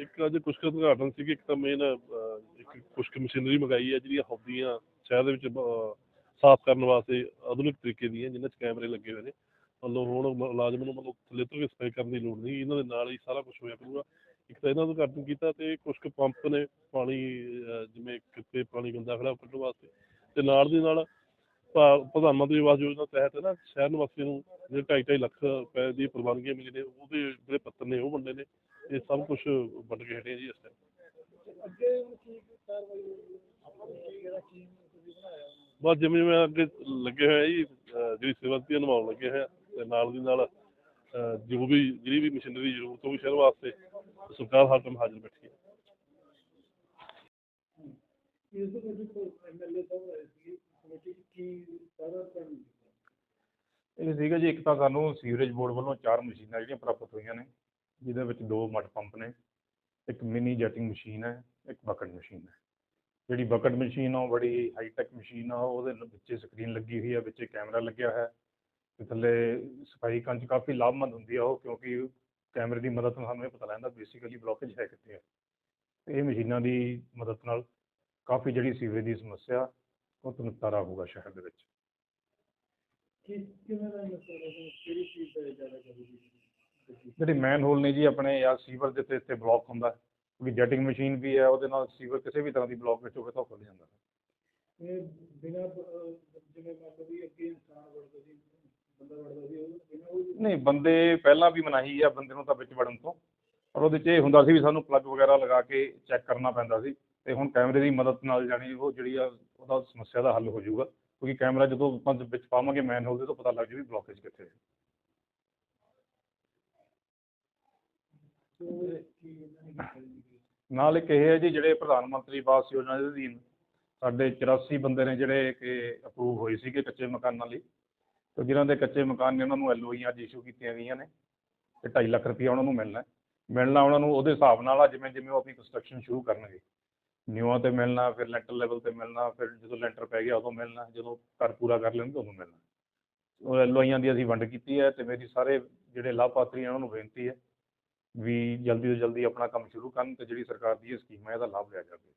ਇੱਕ ਅੱਜ ਕੁਸ਼ਕ ਉਦਘਾਟਨ ਸੀ ਇੱਕ ਤਾਂ ਮੇਨ ਇੱਕ ਕੁਸ਼ਕ ਮਸ਼ੀਨਰੀ ਮੰਗਾਈ ਹੈ ਜਿਹੜੀਆਂ ਹੌਦੀਆਂ ਸ਼ਹਿਰ ਦੇ ਵਿੱਚ ਸਾਫ਼ ਕਰਨ ਵਾਸਤੇ ਆਧੁਨਿਕ ਤਰੀਕੇ ਦੀਆਂ, ਜਿਨ੍ਹਾਂ 'ਚ ਕੈਮਰੇ ਲੱਗੇ ਹੋਏ ਨੇ। ਮਤਲਬ ਹੁਣ ਮੁਲਾਜ਼ਮ ਨੂੰ ਮਤਲਬ ਥੱਲੇ ਤੋਂ ਵੀ ਸਫ਼ਾਈ ਕਰਨ ਦੀ ਲੋੜ ਨਹੀਂ, ਇਹਨਾਂ ਦੇ ਨਾਲ ਹੀ ਸਾਰਾ ਕੁਝ ਹੋਇਆ ਕਰੂਗਾ। ਇੱਕ ਤਾਂ ਇਹਨਾਂ ਦਾ ਉਦਘਾਟਨ ਕੀਤਾ ਤੇ ਕੁਸ਼ਕ ਪੰਪ ਨੇ ਪਾਣੀ ਜਿਵੇਂ ਕਿਤੇ ਪਾਣੀ ਗੰਦਾ ਖੜਾ ਕੱਢਣ ਵਾਸਤੇ, ਤੇ ਨਾਲ ਦੀ ਨਾਲ ਪ੍ਰਧਾਨ ਮੰਤਰੀ ਆਵਾਸ ਯੋਜਨਾ ਤਹਿਤ ਨਾ ਸ਼ਹਿਰ ਨਿਵਾਸੀਆਂ ਨੂੰ ਜਿਹੜੇ ਢਾਈ ਢਾਈ ਲੱਖ ਰੁਪਏ ਦੀ ਪ੍ਰਵਾਨਗੀਆਂ ਮਿਲੀ ਨੇ ਉਹਦੇ ਜਿਹੜੇ ਪੱਤਰ ਨੇ ਉਹ ਵੰਡੇ ਨੇ ਇਹ ਸਭ ਕੁਝ ਵੰਡ ਕੇ ਹਟੇ ਜੀ ਇਸ ਟਾਈਮ ਅੱਗੇ ਹੁਣ ਕੀ ਕਾਰਵਾਈ ਹੋਊਗੀ ਆਪਾਂ ਨੂੰ ਕੀ ਕਿਹੜਾ ਕੀ ਤੁਸੀਂ ਬਣਾਇਆ? ਬਸ ਜਿਵੇਂ ਜਿਵੇਂ ਅੱਗੇ ਲੱਗੇ ਹੋਏ ਜੀ ਜਿਹੜੀ ਸੇਵਾ ਦਿੱਤੀ ਨਿਭਾਉਣ ਲੱਗੇ ਹੋਏ ਤੇ ਨਾਲ ਦੀ ਨਾਲ ਜੋ ਵੀ ਜਿਹੜੀ ਵੀ ਮਸ਼ੀਨਰੀ ਜ਼ਰੂਰਤ ਹੋਊਗੀ ਸ਼ਹਿਰ ਵਾਸਤੇ ਸਰਕਾਰ ਹਰ ਟਾਈਮ ਹਾਜ਼ਰ ਬੈਠੀ ਹੈ। ਇਸ ਦੇ ਵਿੱਚ ਕੋਈ ਐਮਐਲਏ ਸਾਹਿਬ ਆਏ ਸੀ ਕਮੇਟੀ 'ਚ ਕੀ ਸਾਰਾ ਕੰਮ ਇਹ ਸੀਗਾ ਜੀ, ਇੱਕ ਤਾਂ ਸਾਨੂੰ ਸੀਵਰੇਜ ਬੋਰਡ ਵੱਲੋਂ ਚਾਰ ਮਸ਼ੀਨਾਂ ਜਿਹੜੀਆਂ ਪ੍ਰਾਪਤ ਹੋਈਆਂ ਨੇ, ਜਿਹਦੇ ਵਿੱਚ ਦੋ ਮੱਡ ਪੰਪ ਨੇ, ਇੱਕ ਮਿਨੀ ਜੈਟਿੰਗ ਮਸ਼ੀਨ ਹੈ, ਇੱਕ ਬਕਟ ਮਸ਼ੀਨ ਹੈ। ਜਿਹੜੀ ਬਕਟ ਮਸ਼ੀਨ ਆ, ਉਹ ਬੜੀ ਹਾਈ ਟੈਕ ਮਸ਼ੀਨ ਆ, ਉਹਦੇ ਵਿੱਚ ਸਕਰੀਨ ਲੱਗੀ ਹੋਈ ਆ ਵਿੱਚ ਕੈਮਰਾ ਲੱਗਿਆ ਹੈ ਤੇ ਥੱਲੇ ਸਫ਼ਾਈ ਕਰਨ ਕਾਫੀ ਲਾਭਮੰਦ ਹੁੰਦੀ ਆ ਉਹ, ਕਿਉਂਕਿ ਕੈਮਰੇ ਦੀ ਮਦਦ ਨਾਲ ਸਾਨੂੰ ਇਹ ਪਤਾ ਲੱਗਦਾ ਬੇਸਿਕਲੀ ਬਲੋਕੇਜ ਹੈ ਕਿੱਥੇ ਹੈ ਤੇ ਇਹ ਮਸ਼ੀਨਾਂ ਦੀ ਮਦਦ ਨਾਲ ਕਾਫੀ ਜਿਹੜੀ ਸੀਵਰੇਜ ਦੀ ਸਮੱਸਿਆ, ਉਹ ਤੋਂ ਨਿਪਟਾਰਾ ਹੋਊਗਾ ਸ਼ਹਿਰ ਦੇ ਵਿੱਚ। ਕੀ ਕਿਵੇਂ ਦਾ ਮਸਲਾ ਹੈ? ਕਿਹੜੀ ਚੀਜ਼ ਦਾ ਜ਼ਿਆਦਾ ਜ਼ਰੂਰੀ ਹੈ? ਜਿਹੜੇ ਮੈਨ ਹੋਲ ਨੇ ਜੀ ਆਪਣੇ ਜਾਂ ਸੀਵਰ ਦੇ ਤੇ ਇੱਥੇ ਬਲੌਕ ਹੁੰਦਾ। ਕਿਉਂਕਿ ਜੈਟਿੰਗ ਮਸ਼ੀਨ ਵੀ ਹੈ ਉਹਦੇ ਨਾਲ ਸੀਵਰ ਕਿਸੇ ਵੀ ਤਰ੍ਹਾਂ ਦੀ ਬਲੌਕ ਵਿੱਚ ਹੋਵੇ ਤਾਂ ਖੁੱਲ ਜਾਂਦਾ ਹੈ। ਇਹ ਬਿਨਾਂ ਜਿਵੇਂ ਮੰਨ ਲਓ ਵੀ ਅੱਗੇ ਇਨਸਾਨ ਵੜਦਾ ਸੀ ਬੰਦਾ ਵੜਦਾ ਸੀ ਉਹ ਬਿਨਾਂ ਉਹ ਨਹੀਂ ਬੰਦੇ ਪਹਿਲਾਂ ਵੀ ਮਨਾਹੀ ਆ ਬੰਦੇ ਨੂੰ ਤਾਂ ਵਿੱਚ ਵੜਨ ਤੋਂ। ਪਰ ਉਹਦੇ 'ਚ ਇਹ ਹੁੰਦਾ ਸੀ ਵੀ ਸਾਨੂੰ ਪਲੱਗ ਵਗੈਰਾ ਲਗਾ ਕੇ ਚੈੱਕ ਕਰਨਾ ਪੈਂਦਾ ਸੀ। ਤੇ ਹੁਣ ਕੈਮਰੇ ਦੀ ਮਦਦ ਨਾਲ ਜਾਣੀ ਉਹ ਜਿਹੜੀ ਆ ਉਹਦਾ ਸਮੱਸਿਆ ਦਾ ਹੱਲ ਹੋ ਜਾਊਗਾ। ਕਿਉਂਕਿ ਕੈਮਰਾ ਜਦੋਂ ਆਪਾਂ ਵਿੱਚ ਪਾਵਾਂਗੇ ਮੈਨ ਦੇ ਤਾਂ ਪਤਾ ਲੱਗ ਜੂ ਵੀ ਬਲੌਕੇਜ ਕਿੱਥੇ ਹੈ। ਨਾਲ ਇੱਕ ਇਹ ਹੈ ਜੀ, ਜਿਹੜੇ ਪ੍ਰਧਾਨ ਮੰਤਰੀ ਆਵਾਸ ਯੋਜਨਾ ਦੇ ਅਧੀਨ ਸਾਡੇ 84 ਬੰਦੇ ਨੇ ਜਿਹੜੇ ਕਿ ਅਪਰੂਵ ਹੋਏ ਸੀਗੇ ਕੱਚੇ ਮਕਾਨਾਂ ਲਈ, ਤੇ ਜਿਨ੍ਹਾਂ ਦੇ ਕੱਚੇ ਮਕਾਨ ਨੇ ਉਹਨਾਂ ਨੂੰ ਐਲਓਈਆਂ ਅੱਜ ਇਸ਼ੂ ਕੀਤੀਆਂ ਗਈਆਂ ਨੇ, ਤੇ 2.5 ਲੱਖ ਰੁਪਇਆ ਉਹਨਾਂ ਨੂੰ ਮਿਲਣਾ ਮਿਲਣਾ ਉਹਨਾਂ ਨੂੰ ਉਹਦੇ ਹਿਸਾਬ ਨਾਲ ਆ ਜਿਵੇਂ ਜਿਵੇਂ ਉਹ ਆਪਣੀ ਕੰਸਟਰਕਸ਼ਨ ਸ਼ੁਰੂ ਕਰਨਗੇ। ਨਿਊਆਂ ਤੇ ਮਿਲਣਾ, ਫਿਰ ਲੈਂਟਰ ਲੈਵਲ ਤੇ ਮਿਲਣਾ, ਫਿਰ ਜਦੋਂ ਲੈਂਟਰ ਪੈ ਗਿਆ ਉਦੋਂ ਮਿਲਣਾ, ਜਦੋਂ ਘਰ ਪੂਰਾ ਕਰ ਲੈਣਗੇ ਉਦੋਂ ਮਿਲਣਾ। ਉਹ ਐਲਓਈਆਂ ਦੀ ਅਸੀਂ ਵੰਡ ਕੀਤੀ ਹੈ ਤੇ ਮੇਰੀ ਸਾਰੇ ਜਿਹੜੇ ਲਾਭਪਾਤਰੀ ਆ ਉਹਨਾਂ ਨੂੰ ਬੇਨਤੀ ਹੈ ਵੀ ਜਲਦੀ ਤੋਂ ਜਲਦੀ ਆਪਣਾ ਕੰਮ ਸ਼ੁਰੂ ਕਰਨ ਤੇ ਜਿਹੜੀ ਸਰਕਾਰ ਦੀ ਇਹ ਸਕੀਮ ਹੈ, ਇਹਦਾ ਲਾਭ ਲਿਆ ਜਾਵੇ।